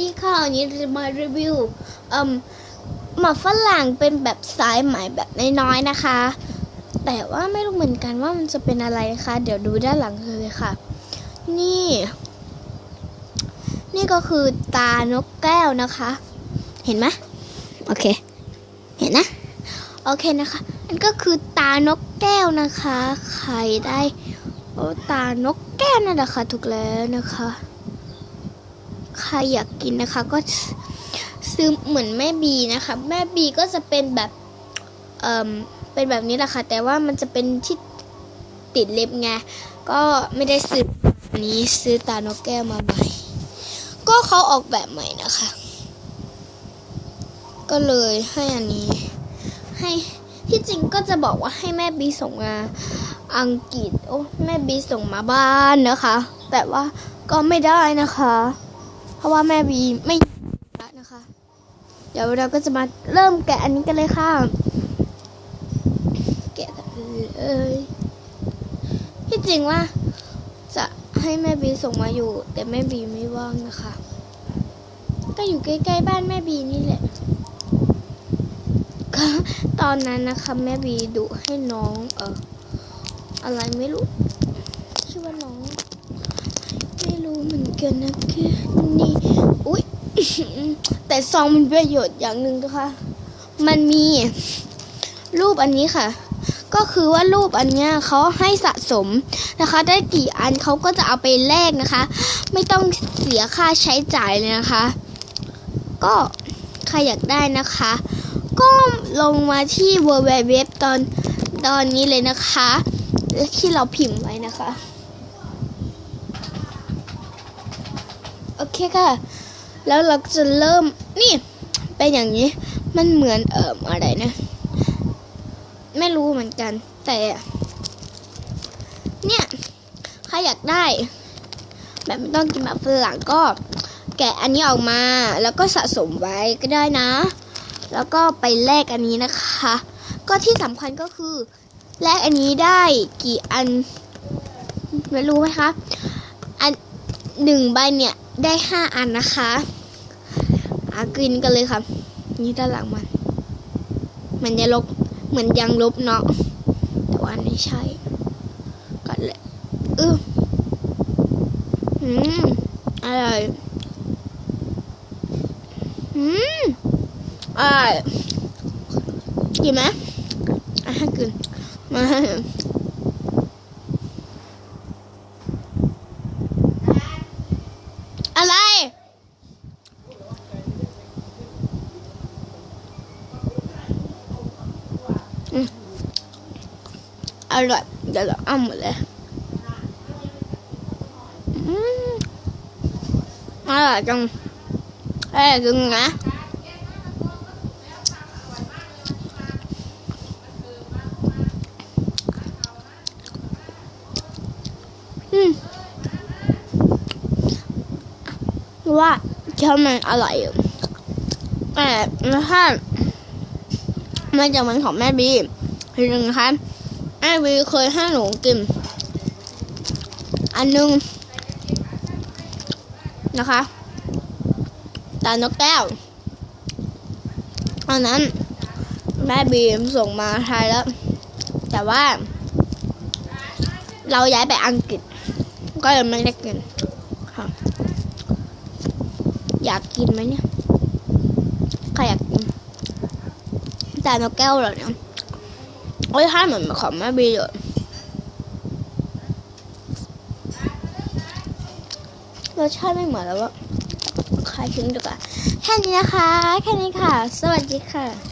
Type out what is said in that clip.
ดีค่ะวันนี้เราจะมารีวิวอ่มหมาฝรั่งเป็นแบบสายไหมแบบน้อยๆนะคะ แต่ว่าไม่รู้เหมือนกันว่ามันจะเป็นอะไรนะคะ เดี๋ยวดูด้านหลังเลยค่ะ นี่ นี่ก็คือตานกแก้วนะคะ เห็นไหมโอเค เห็นนะ โอเคนะคะอันก็คือตานกแก้วนะคะ ใครได้ตานกแก้วนั่นแหละค่ะถูกแล้วนะคะ ใครอยากกินนะคะ ก็ซื้อเหมือนแม่บีนะคะ แม่บีก็จะเป็นแบบเอ่มเป็นแบบนี้แหละค่ะ แต่ว่ามันจะเป็นที่ติดเล็บไงก็ไม่ได้ซื้ออันนี้ซื้อตานกแก้วมาใหม่ ก็เขาออกแบบใหม่นะคะ ก็เลยให้อันนี้ ให้ที่จริงก็จะบอกว่าให้แม่บีส่งมาอังกฤษ โอ้แม่บีส่งมาบ้านนะคะ แต่ว่าก็ไม่ได้นะคะ เพราะว่าแม่บีไม่ละนะคะ เดี๋ยวเราก็จะมาเริ่มแกะอันนี้กันเลยค่ะ แกะเลยที่จริงว่า จะให้แม่บีส่งมาอยู่ แต่แม่บีไม่ว่างนะคะ ก็อยู่ใกล้ๆบ้านแม่บีนี่แหละก็ตอนนั้นนะคะแม่บีดุให้น้องเอออะไรไม่รู้ชื่อว่าน้อง ไม่รู้เหมือนกันนะคือ แต่ซองมันประโยชน์อย่างหนึ่งนะคะ มันมีรูปอันนี้ค่ะ ก็คือว่ารูปอันเนี้ยเขาให้สะสมนะคะ ได้กี่อันเขาก็จะเอาไปแลกนะคะ ไม่ต้องเสียค่าใช้จ่ายเลยนะคะ ก็ใครอยากได้นะคะ ก็ลงมาที่ w w w ตอนตอนนี้เลยนะคะ ที่เราพิมพ์ไว้นะคะ โอเคค่ะ แล้วเราจะเริ่มนี่เป็นอย่างนี้ มันเหมือนเอ่ออะไรนะ ไม่รู้เหมือนกัน แต่ เนี่ยใครอยากได้ แบบไม่ต้องกินแบบฝรั่งก็ แกะอันนี้ออกมา แล้วก็สะสมไว้ก็ได้นะ แล้วก็ไปแลกอันนี้นะคะ ก็ที่สำคัญก็คือแลกอันนี้ได้กี่อันไม่รู้ไหมคะ อันหนึ่งใบเนี่ยได้ห้าอันนะคะ กินกันเลยค่ะนี่ด้านหลังมัน มันจะลบเหมือนยังลบเนาะแต่ว่าไม่ใช่ก็เลยเอออืมอร่อยอืมอร่อยกินไหมอะให้กินมาให้อะไร อืมอ ร่อยเดี๋ยวเราเอาหมดเลยอืมอร่อยจังเอร่อยจังนะอืมว่าเชื่อมันอร่อยอยู่แต่ถ้าไมันจะมือนของแม่บีทีหนึ่งนะคะ แม่บีเคยให้หนูกิน อันหนึงนะคะตานกแก้วอันนั้น แม่บีส่งมาไทยแล้ว แต่ว่า เราย้ายไปอังกฤษ ก็เลยไม่ได้กินค่ะอยากกินไหมเนี่ยใครอยากกินต่นกแก้วเหรอเนี่ย โอ้ยถ้าเหมือนของแม่บีเลยรสชาติไม่เหมือนแล้วว่าใครทิ้งดีกว่าแค่นี้นะคะ แค่นี้ค่ะ สวัสดีค่ะ